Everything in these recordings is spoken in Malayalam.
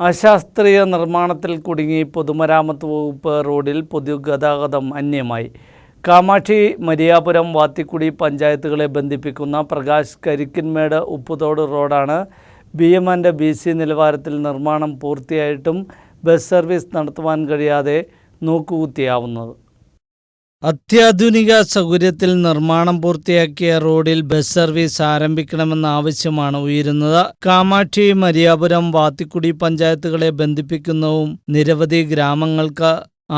അശാസ്ത്രീയ നിർമ്മാണത്തിൽ കുടുങ്ങി പൊതുമരാമത്ത് വകുപ്പ് റോഡിൽ പൊതുഗതാഗതം അന്യമായി. കാമാക്ഷി മരിയാപുരം വാത്തിക്കുടി പഞ്ചായത്തുകളെ ബന്ധിപ്പിക്കുന്ന പ്രകാശ് കരിക്കിൻമേട് ഉപ്പുതോട് റോഡാണ് B M and B C നിലവാരത്തിൽ നിർമ്മാണം പൂർത്തിയായിട്ടും ബസ് സർവീസ് നടത്തുവാൻ കഴിയാതെ നോക്കുകുത്തിയാവുന്നത്. അത്യാധുനിക സൗകര്യത്തിൽ നിർമ്മാണം പൂർത്തിയാക്കിയ റോഡിൽ ബസ് സർവീസ് ആരംഭിക്കണമെന്ന ആവശ്യമാണ് ഉയരുന്നത്. കാമാക്ഷി മരിയാപുരം വാത്തിക്കുടി പഞ്ചായത്തുകളെ ബന്ധിപ്പിക്കുന്നതും നിരവധി ഗ്രാമങ്ങൾക്ക്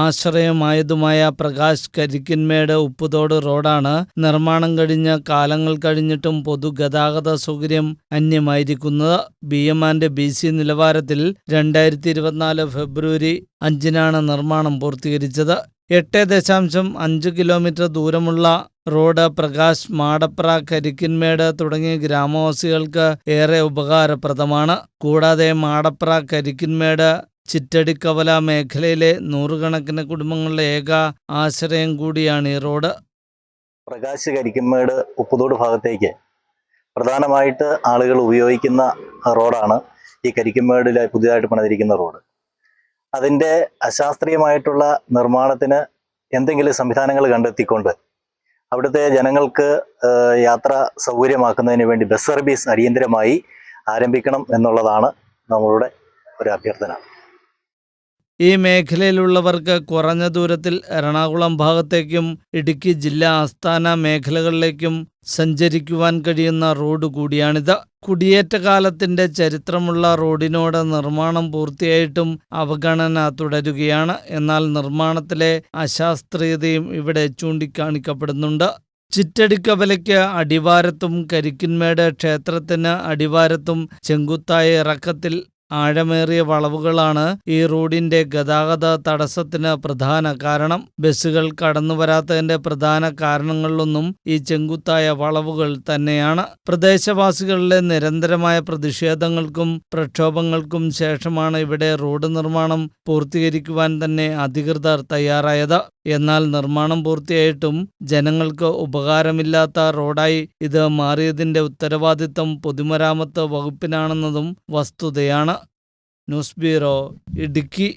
ആശ്രയമായതുമായ പ്രകാശ് കരിക്കിന്മേട് ഉപ്പുതോട് റോഡാണ്. നിർമ്മാണം കഴിഞ്ഞ കാലങ്ങൾ കഴിഞ്ഞിട്ടും പൊതുഗതാഗത സൗകര്യം അന്യമായിരിക്കുന്നത്. B M and B C നിലവാരത്തിൽ രണ്ടായിരത്തി ഇരുപത്തിനാല് ഫെബ്രുവരി അഞ്ചിനാണ് നിർമ്മാണം പൂർത്തീകരിച്ചത്. എട്ട് ദശാംശം അഞ്ച് കിലോമീറ്റർ ദൂരമുള്ള റോഡ് പ്രകാശ് മാടപ്ര കരിക്കിൻമേട് തുടങ്ങിയ ഗ്രാമവാസികൾക്ക് ഏറെ ഉപകാരപ്രദമാണ്. കൂടാതെ മാടപ്ര കരിക്കിൻമേട് ചിറ്റടിക്കവല മേഖലയിലെ നൂറുകണക്കിന് കുടുംബങ്ങളുടെ ഏക ആശ്രയം കൂടിയാണ് ഈ റോഡ്. പ്രകാശ് കരിക്കിൻമേട് ഉപ്പുതോട് ഭാഗത്തേക്ക് പ്രധാനമായിട്ട് ആളുകൾ ഉപയോഗിക്കുന്ന റോഡാണ് ഈ കരിക്കുമേടിലെ പുതിയതായിട്ട് പണിതിരിക്കുന്ന റോഡ്. അതിന്റെ അശാസ്ത്രീയമായിട്ടുള്ള നിർമ്മാണത്തിന് എന്തെങ്കിലും സംവിധാനങ്ങൾ കണ്ടെത്തിക്കൊണ്ട് അവിടുത്തെ ജനങ്ങൾക്ക് യാത്ര സൗകര്യമാക്കുന്നതിന് വേണ്ടി ബസ് സർവീസ് അടിയന്തരമായി ആരംഭിക്കണം എന്നുള്ളതാണ് നമ്മളുടെ ഒരു അഭ്യർത്ഥന. ഈ മേഖലയിലുള്ളവർക്ക് കുറഞ്ഞ ദൂരത്തിൽ എറണാകുളം ഭാഗത്തേക്കും ഇടുക്കി ജില്ലാ ആസ്ഥാന മേഖലകളിലേക്കും സഞ്ചരിക്കുവാൻ കഴിയുന്ന റോഡ് കൂടിയാണിത്. കുടിയേറ്റകാലത്തിന്റെ ചരിത്രമുള്ള റോഡിനോട് നിർമ്മാണം പൂർത്തിയായിട്ടും അവഗണന തുടരുകയാണ്. എന്നാൽ നിർമ്മാണത്തിലെ അശാസ്ത്രീയതയും ഇവിടെ ചൂണ്ടിക്കാണിക്കപ്പെടുന്നുണ്ട്. ചിറ്റടിക്കവലയ്ക്ക് അടിവാരത്തും കരിക്കിന്മേട് ക്ഷേത്രത്തിന് അടിവാരത്തും ചെങ്കുത്തായ ഇറക്കത്തിൽ ആഴമേറിയ വളവുകളാണ് ഈ റോഡിന്റെ ഗതാഗത തടസ്സത്തിന് പ്രധാന കാരണം. ബസ്സുകൾ കടന്നു വരാത്തതിന്റെ പ്രധാന കാരണങ്ങളിലൊന്നും ഈ ചെങ്കുത്തായ വളവുകൾ തന്നെയാണ്. പ്രദേശവാസികളിലെ നിരന്തരമായ പ്രതിഷേധങ്ങൾക്കും പ്രക്ഷോഭങ്ങൾക്കും ശേഷമാണ് ഇവിടെ റോഡ് നിർമ്മാണം പൂർത്തീകരിക്കുവാൻ തന്നെ അധികൃതർ തയ്യാറായത്. എന്നാൽ നിർമ്മാണം പൂർത്തിയായിട്ടും ജനങ്ങൾക്ക് ഉപകാരമില്ലാത്ത റോഡായി ഇത് മാറിയതിന്റെ ഉത്തരവാദിത്തം പൊതുമരാമത്ത് വകുപ്പിനാണെന്നതും വസ്തുതയാണ്. News bureau Idukki.